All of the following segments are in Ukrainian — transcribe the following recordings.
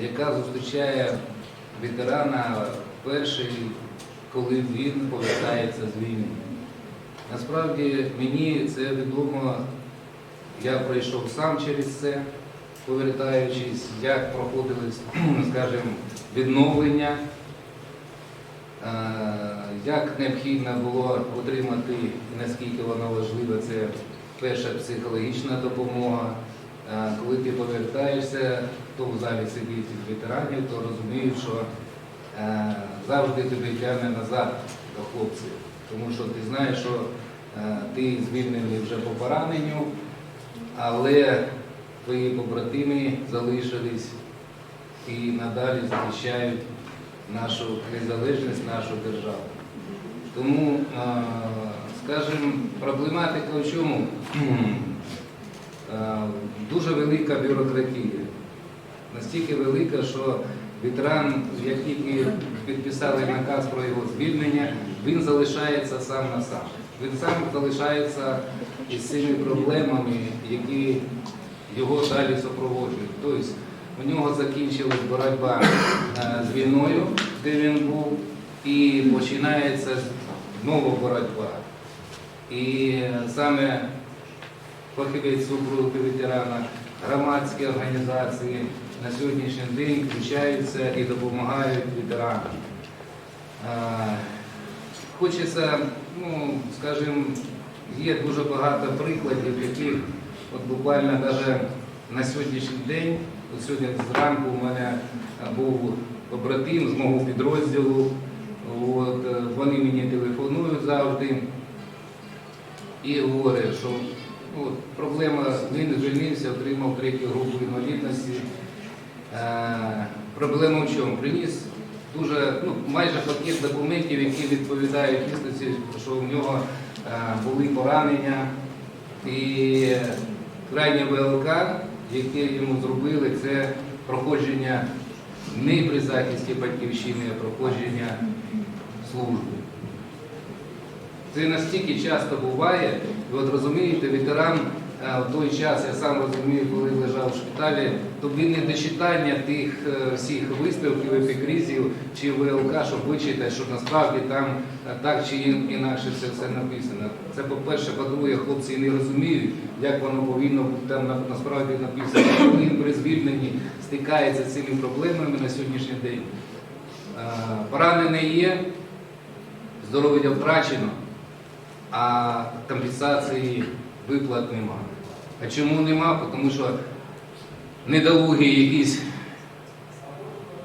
яка зустрічає ветерана перший, коли він повертається з війни. Насправді мені це відомо, я пройшов сам через це, повертаючись, як проходилось, скажімо, відновлення, як необхідно було отримати, наскільки воно важливо, це перша психологічна допомога. Коли ти повертаєшся, хто в залі сидить із ветеранів, то розуміють, що е, завжди тебе тягне назад до хлопців. Тому що ти знаєш, що е, ти звільнений вже по пораненню, але твої побратими залишились і надалі захищають нашу незалежність, нашу державу. Тому, е, скажімо, проблематика в чому? Е, Дуже велика бюрократія. Настільки велика, що ветеран, як тільки підписали наказ про його звільнення, він залишається сам на сам. Він сам залишається із цими проблемами, які його далі супроводжують. Тобто у нього закінчилась боротьба е, з війною, де він був, і починається нова боротьба. І саме фахівець супроводу ветерана, громадські організації на сьогоднішній день включаються і допомагають ветеранам. Хочеться, ну, скажімо, є дуже багато прикладів, яких от буквально навіть на сьогоднішній день, от сьогодні зранку у мене був побратим з мого підрозділу, от, е, вони мені телефонують завжди і говорять, що ну, от, проблема, він звільнився, отримав третю групу інвалідності. Е, проблема в чому? Приніс дуже, ну, майже пакет документів, які відповідають істиці, що в нього е, були поранення. І крайнє ВЛК, яке йому зробили, це проходження не при захисті батьківщини, а проходження служби. Це настільки часто буває, і от розумієте, ветеран в той час, я сам розумію, коли лежав в шпиталі, то він не до читання тих е, всіх виставків, епікризів чи ВЛК, щоб вичитати, що насправді там е, так чи інакше це все написано. Це по-перше, по-друге, хлопці не розуміють, як воно повинно бути там насправді написано. Він при звільненні стикається з цими проблемами на сьогоднішній день. Е, Поранений є, здоров'я втрачено, а компенсації виплат нема. А чому нема? Тому що недолугий якийсь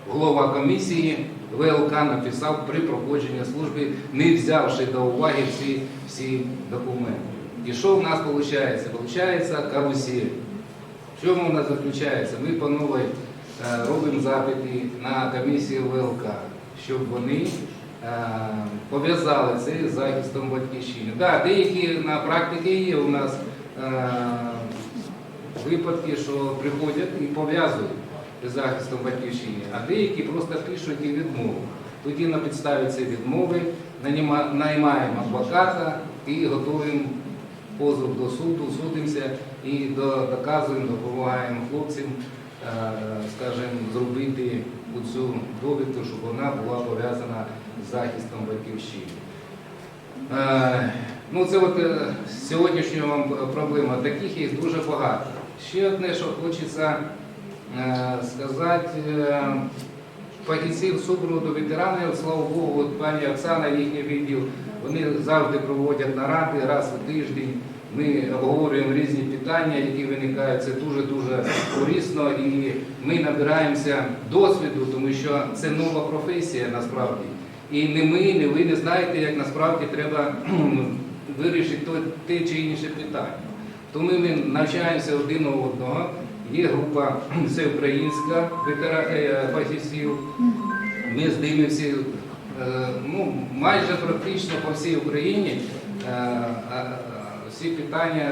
голова комісії ВЛК написав при проходженні служби, не взявши до уваги всі, всі документи. І що в нас виходить? Виходить карусель. В чому нас заключається? Ми по новій е, робимо запити на комісію ВЛК, щоб вони пов'язали це з захистом батьківщини. Так, деякі на практиці є у нас е, випадки, що приходять і пов'язують з захистом батьківщини, а деякі просто пишуть і відмову. Тоді на підставі цієї відмови наймаємо адвоката і готуємо позов до суду, судимося і до- доказуємо, допомагаємо хлопцям, е, скажімо, зробити цю довідку, щоб вона була пов'язана з захистом батьківщини. Е, Ну, це от е, сьогоднішня вам проблема. Таких є дуже багато. Ще одне, що хочеться е, сказати, е, фахівців супроводу ветеранів, слава Богу, от пані Оксана, їхній відділ, вони завжди проводять наради раз у тиждень. Ми обговорюємо різні питання, які виникають. Це дуже-дуже корисно і ми набираємося досвіду, тому що це нова професія насправді. І не ми, не ви не знаєте, як насправді треба вирішити то- те чи інше питання. Тому ми навчаємося один у одного. Є група всеукраїнська е, фахівців. Ми з ними всі е, ну, майже практично по всій Україні всі питання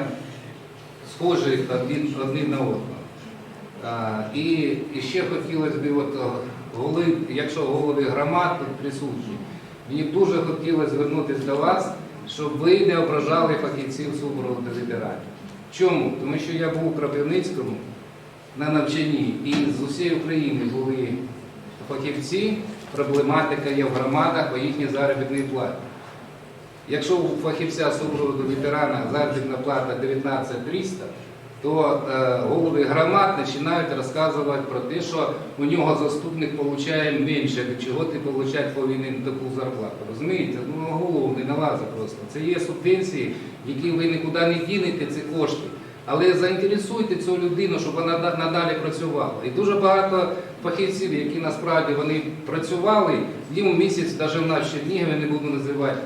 схожі один на одного. А, І, і ще хотілося б, от, голи, якщо голови громад присутні, мені б дуже хотілося звернутися до вас, щоб ви не ображали фахівців супроводу ветеранів. Чому? Тому що я був у Кропивницькому на навчанні і з усієї України були фахівці, проблематика є в громадах по їхній заробітній платі. Якщо у фахівця супроводу ветерана заробітна плата 19 300, то е, голови громад починають розказувати про те, що у нього заступник отримує менше, від чого ти отримати повинен таку зарплату. Розумієте? Ну на голову не налазить просто. Це є субвенції, які ви нікуди не дінете, ці кошти. Але заінтересуйте цю людину, щоб вона надалі працювала. І дуже багато фахівців, які насправді вони працювали, їм у місяць, навіть в наші дні, я не буду називати,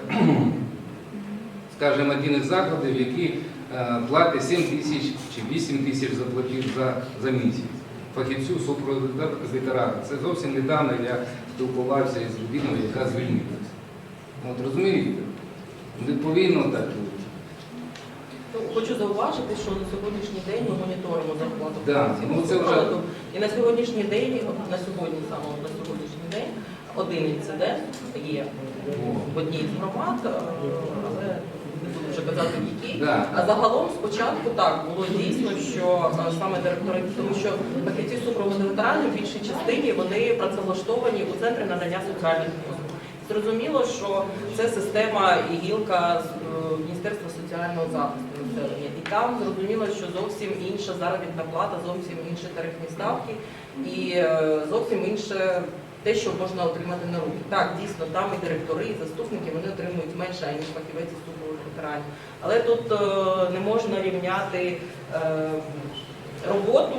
скажімо, один із закладів, які е, платить 7 тисяч чи 8 тисяч заплатив за, за місяць. Фахівцю супроводу ветерана. Це зовсім недавно я спілкувався із людиною, яка звільнилася. От розумієте? Не повинно так бути. Ну, Хочу зауважити, що на сьогоднішній день ми моніторимо зарплату. Да, ну, це вже- І на сьогоднішній день, на сьогодні саме на сьогоднішній день, один інцидент є в одній з громад, е, але казати. Да. А загалом спочатку так було дійсно, що е, саме директори, тому що фахівці супроводу ветеранів в більшій частині вони працевлаштовані у центрі надання соціальних послуг. Зрозуміло, що це система і гілка е, Міністерства соціального захисту населення. І там зрозуміло, що зовсім інша заробітна плата, зовсім інші тарифні ставки і е, зовсім інше те, що можна отримати на руки. Так, дійсно, там і директори, і заступники вони отримують менше, ніж фахівець і супроводу ветеранів. Але тут е, не можна рівняти е, роботу,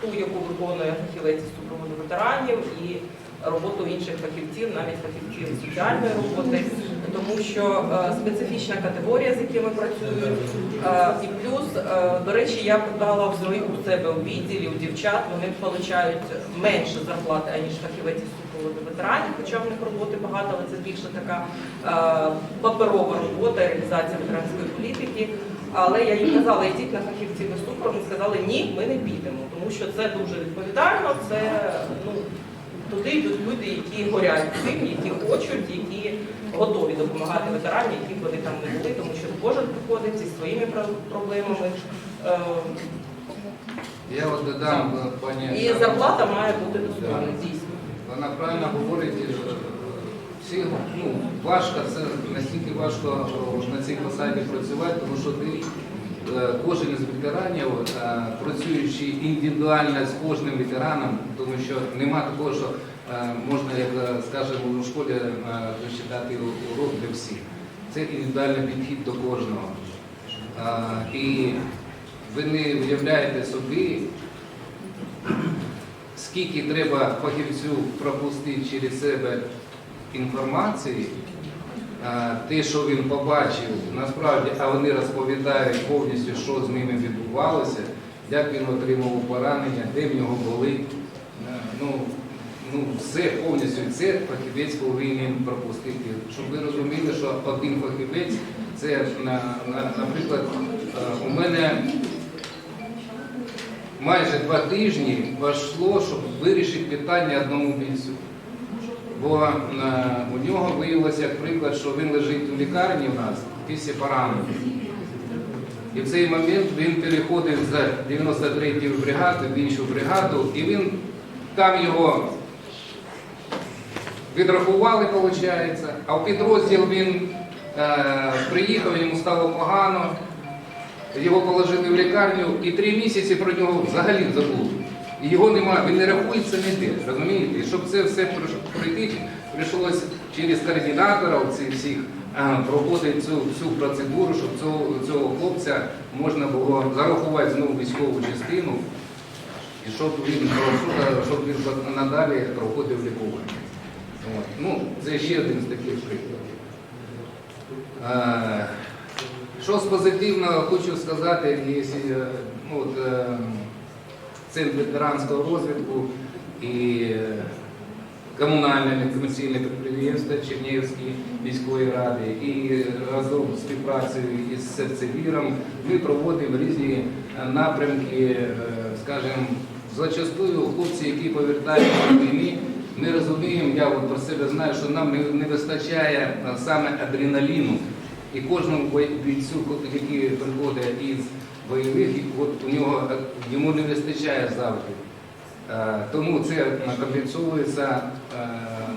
ту, яку виконує фахівець і супроводу ветеранів, і роботу інших фахівців, навіть фахівців соціальної роботи, тому що е, специфічна категорія, з якими працюють, е, і плюс, е, до речі, я питала в своїх у себе у відділі, у дівчат, вони отримують менше зарплати, аніж фахівець супроводу ветеранів, хоча в них роботи багато, але це більше така паперова робота, реалізація ветеранської політики. Але я їм казала, йдіть на фахівців без супроводу, вони сказали, ні, ми не підемо, тому що це дуже відповідально, це ну, туди йдуть люди, які горять цим, які хочуть, які готові допомагати ветеранам, які б вони там не були, тому що кожен приходить зі своїми про- проблемами. Е, Я от додам, пані. І зарплата має бути достойна, дійсно. Вона правильно говорить, е, всі, ну, важко, це настільки важко е, на цій посаді працювати, тому що ти, кожен із ветеранів, е, працюючи індивідуально з кожним ветераном, тому що нема такого, що е, можна, як е, скажемо, у школі е, розчитати урок для всіх. Це індивідуальний підхід до кожного. Е, І ви не уявляєте собі, скільки треба фахівцю пропустити через себе інформації, те, що він побачив, насправді, а вони розповідають повністю, що з ними відбувалося, як він отримав поранення, де в нього болить. Е, Ну, ну, все повністю це фахівець повинен пропустити. Щоб ви розуміли, що один фахівець, це, на- на- наприклад, е, у мене майже два тижні вийшло, щоб вирішити питання одному бійцю. Бо е, у нього виявилося, як приклад, що він лежить у лікарні у нас після поранення. І в цей момент він переходив з 93-ї бригади в іншу бригаду, і він там його відрахували, виходить, а в підрозділ він е, приїхав, йому стало погано, його положили в лікарню і три місяці про нього взагалі забули. І його немає, він не рахується ніде, розумієте? І щоб це все пройти, прийшлося через координаторів цих всіх е, проводити цю всю процедуру, щоб цього, цього хлопця можна було зарахувати знову військову частину, і щоб він, щоб він надалі проходив лікування. От. Ну, це ще один з таких прикладів. Е, що з позитивного хочу сказати, якщо е, ну, от, е, Центр ветеранського розвитку і е, комунальне некомерційне підприємство Чернігівської міської ради. І разом з співпрацею із серцевіром ми проводимо різні е, напрямки, е, скажімо, зачастую хлопці, які повертаються з війни, ми розуміємо, я от про себе знаю, що нам не, вистачає саме адреналіну. І кожному бійцю, який приходить із бойових, от у нього е, йому не вистачає завжди. Е, Тому це компенсується е,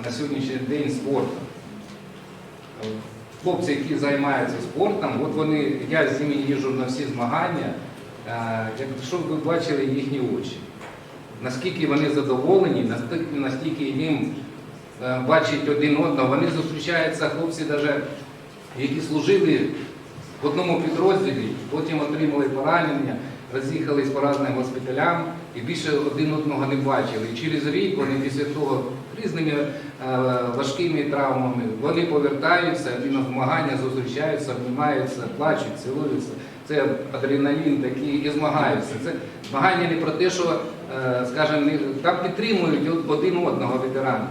на сьогоднішній день спортом. Хлопці, які займаються спортом, от вони, я з ними їжджу на всі змагання, якщо ви бачили їхні очі, наскільки вони задоволені, настільки їм бачить один одного, вони зустрічаються, хлопці, які служили в одному підрозділі, потім отримали поранення, роз'їхались по різним госпіталям і більше один одного не бачили. І через рік вони після того різними е, важкими травмами вони повертаються і на змагання зустрічаються, обнімаються, плачуть, цілуються. Це адреналін такий і змагаються. Це змагання не про те, що, е, скажімо, там підтримують один одного ветерани.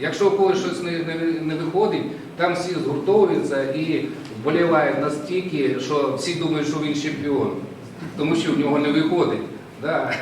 Якщо у когось щось не, не, не виходить, там всі згуртовуються і вболівають настільки, що всі думають, що він чемпіон, тому що в нього не виходить. Да.